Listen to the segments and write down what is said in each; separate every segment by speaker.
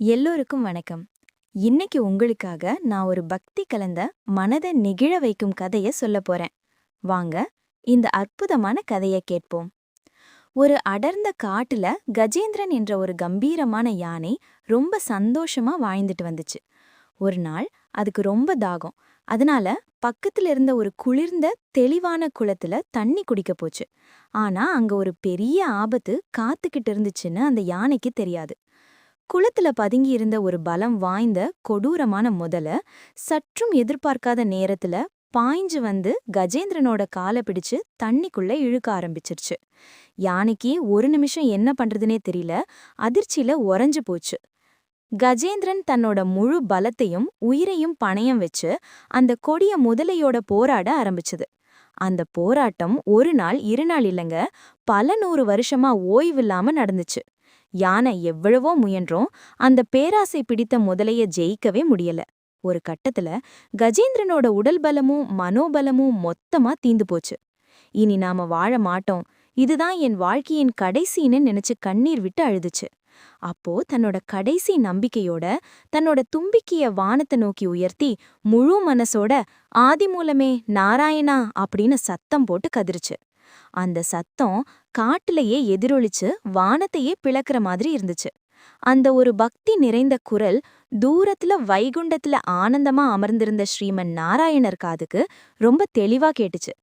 Speaker 1: எல்லோருக்கும் வணக்கம். இன்னைக்கு உங்களுக்காக நான் ஒரு பக்தி கலந்த மனதை நெகிழ வைக்கும் கதைய சொல்ல போறேன். வாங்க இந்த அற்புதமான கதைய கேட்போம். ஒரு அடர்ந்த காட்டுல கஜேந்திரன் என்ற ஒரு கம்பீரமான யானை ரொம்ப சந்தோஷமா வாழ்ந்துட்டு வந்துச்சு. ஒரு நாள் அதுக்கு ரொம்ப தாகம். அதனால பக்கத்துல இருந்த ஒரு குளிர்ந்த தெளிவான குளத்துல தண்ணி குடிக்க போச்சு. ஆனா அங்க ஒரு பெரிய ஆபத்து காத்துக்கிட்டு இருந்துச்சுன்னு அந்த யானைக்கு தெரியாது. குளத்துல பதுங்கியிருந்த ஒரு பலம் வாய்ந்த கொடூரமான முதல சற்றும் எதிர்பார்க்காத நேரத்துல பாய்ஞ்சு வந்து கஜேந்திரனோட காலை பிடிச்சு தண்ணிக்குள்ள இழுக்க ஆரம்பிச்சிருச்சு. யானைக்கு ஒரு நிமிஷம் என்ன பண்றதுனே தெரியல அதிர்ச்சியில உறைஞ்சு போச்சு. கஜேந்திரன் தன்னோட முழு பலத்தையும் உயிரையும் பணயம் வச்சு அந்த கொடிய முதலையோட போராட ஆரம்பிச்சது. அந்த போராட்டம் ஒரு நாள் இரு நாள் இல்லைங்க பல நூறு வருஷமா ஓய்வில்லாம நடந்துச்சு. யானை எவ்வளவோ முயன்றோம் அந்த பேராசை பிடித்த முதலைய ஜெயிக்கவே முடியல. ஒரு கட்டத்துல கஜேந்திரனோட உடல் பலமும் மனோபலமும் மொத்தமா தீந்து போச்சு. இனி நாம வாழ மாட்டோம். இதுதான் என் வாழ்க்கையின் கடைசின்னு நினைச்சு கண்ணீர் விட்டு அழுதுச்சு. அப்போ தன்னோட கடைசி நம்பிக்கையோட தன்னோட தும்பிக்கைய வானத்தை நோக்கி உயர்த்தி முழு மனசோட ஆதிமூலமே நாராயணா அப்படின்னு சத்தம் போட்டு கதிருச்சு அந்த சத்தம் காட்டுலயே எதிரொலிச்சு வானத்தையே பிளக்கிற மாதிரி இருந்துச்சு. அந்த ஒரு பக்தி நிறைந்த குரல் தூரத்துல வைகுண்டத்துல ஆனந்தமா அமர்ந்திருந்த ஸ்ரீமன் நாராயணர் காதுக்கு ரொம்ப தெளிவா கேட்டுச்சு.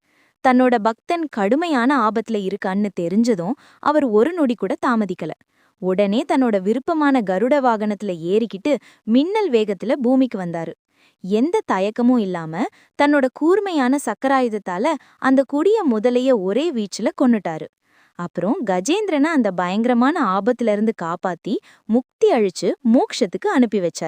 Speaker 1: தன்னோட பக்தன் கடுமையான ஆபத்துல இருக்கான்னு தெரிஞ்சதும் அவர் ஒரு நொடி கூட தாமதிக்கல. உடனே தன்னோட விருப்பமான கருட வாகனத்துல ஏறிக்கிட்டு மின்னல் வேகத்துல பூமிக்கு வந்தாரு. எந்த தயக்கமும் இல்லாம தன்னோட கூர்மையான சக்கராயுதத்தால அந்த குடிய முதலைய ஒரே வீச்சுல கொன்னுட்டாரு. அப்புறம் கஜேந்திரனை அந்த பயங்கரமான ஆபத்துல இருந்து காப்பாத்தி முக்தி அழிச்சு மோக்ஷத்துக்கு அனுப்பி வச்சாரு.